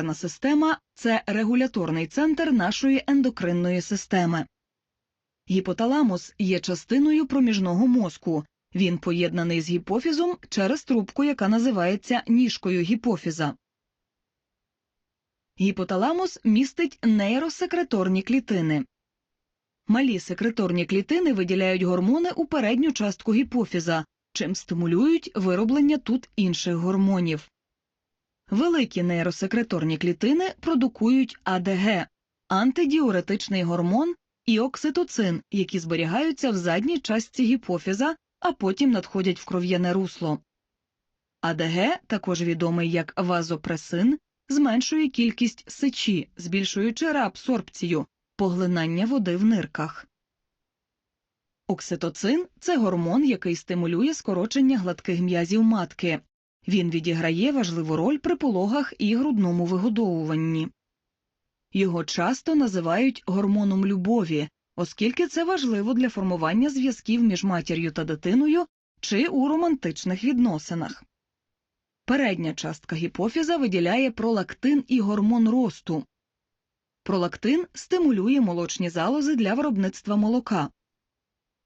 Нервна система це регуляторний центр нашої ендокринної системи. Гіпоталамус є частиною проміжного мозку. Він поєднаний з гіпофізом через трубку, яка називається ніжкою гіпофіза. Гіпоталамус містить нейросекреторні клітини. Малі секреторні клітини виділяють гормони у передню частку гіпофіза, чим стимулюють вироблення тут інших гормонів. Великі нейросекреторні клітини продукують АДГ – антидіуретичний гормон і окситоцин, які зберігаються в задній частці гіпофіза, а потім надходять в кров'яне русло. АДГ, також відомий як вазопресин, зменшує кількість сечі, збільшуючи реабсорбцію, поглинання води в нирках. Окситоцин це гормон, який стимулює скорочення гладких м'язів матки. Він відіграє важливу роль при пологах і грудному вигодовуванні. Його часто називають гормоном любові, оскільки це важливо для формування зв'язків між матір'ю та дитиною чи у романтичних відносинах. Передня частка гіпофіза виділяє пролактин і гормон росту. Пролактин стимулює молочні залози для виробництва молока.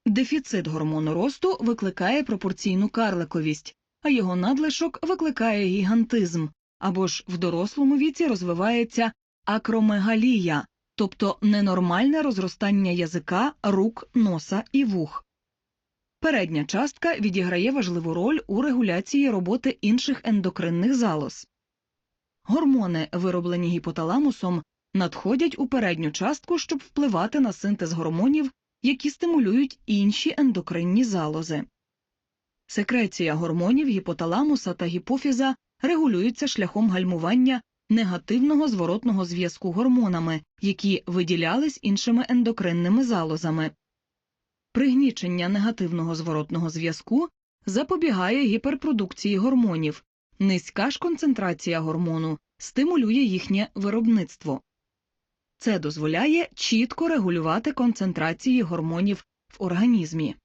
Дефіцит гормону росту викликає пропорційну карликовість, а його надлишок викликає гігантизм або ж в дорослому віці розвивається акромегалія, тобто ненормальне розростання язика, рук, носа і вух. Передня частка відіграє важливу роль у регуляції роботи інших ендокринних залоз. Гормони, вироблені гіпоталамусом, надходять у передню частку, щоб впливати на синтез гормонів, які стимулюють інші ендокринні залози. Секреція гормонів гіпоталамуса та гіпофіза регулюється шляхом гальмування негативного зворотного зв'язку гормонами, які виділялись іншими ендокринними залозами. Пригнічення негативного зворотного зв'язку запобігає гіперпродукції гормонів, низька ж концентрація гормону стимулює їхнє виробництво. Це дозволяє чітко регулювати концентрації гормонів в організмі.